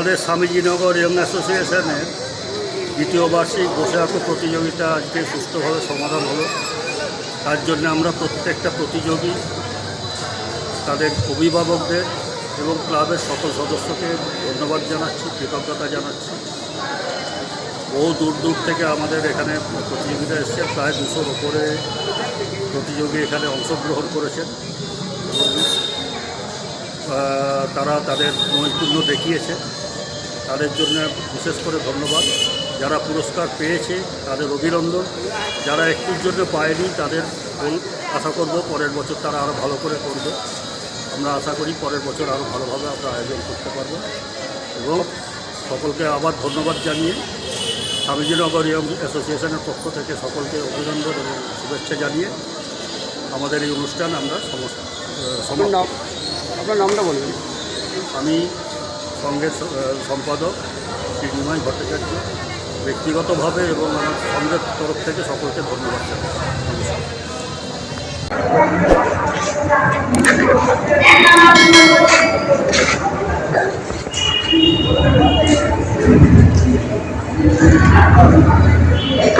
আমাদের স্বামীজিনগর ইয়ং অ্যাসোসিয়েশনের দ্বিতীয় বার্ষিক বসে আঁকো প্রতিযোগিতা আজকে সুস্থভাবে সমাধান হলো। তার জন্য আমরা প্রত্যেকটা প্রতিযোগী, তাদের অভিভাবকদের এবং ক্লাবের সকল সদস্যকে ধন্যবাদ জানাচ্ছি, কৃতজ্ঞতা জানাচ্ছি। বহু দূর দূর থেকে আমাদের এখানে প্রতিযোগিতা এসছে, প্রায় দুশোর ওপরে প্রতিযোগী এখানে অংশগ্রহণ করেছেন। তারা তাদের নৈপুণ্য দেখিয়েছে। তাদের জন্য বিশেষ করে ধন্যবাদ। যারা পুরস্কার পেয়েছে তাদের অভিনন্দন। যারা একটুর জন্য পায়নি তাদের আশা করব পরের বছর তারা আরও ভালো করে করবে। আমরা আশা করি পরের বছর আরও ভালোভাবে আমরা আয়োজন করতে পারব। এবং সকলকে আবার ধন্যবাদ জানিয়ে স্বামীজিনগর ইয়ং অ্যাসোসিয়েশনের পক্ষ থেকে সকলকে অভিনন্দন এবং শুভেচ্ছা জানিয়ে আমাদের এই অনুষ্ঠান আমরা সমস্ত আপনার নামটা বলবেন আমি সঙ্গের সম্পাদক শ্রী নিমাই ভট্টাচার্য, ব্যক্তিগতভাবে এবং আমার সঙ্গের তরফ থেকে সকলকে ধন্যবাদ জানাই। নমস্কার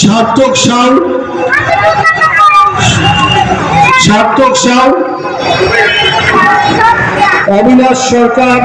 সার্থক সাউ সার্থক সাউ অবিনাশ সরকার।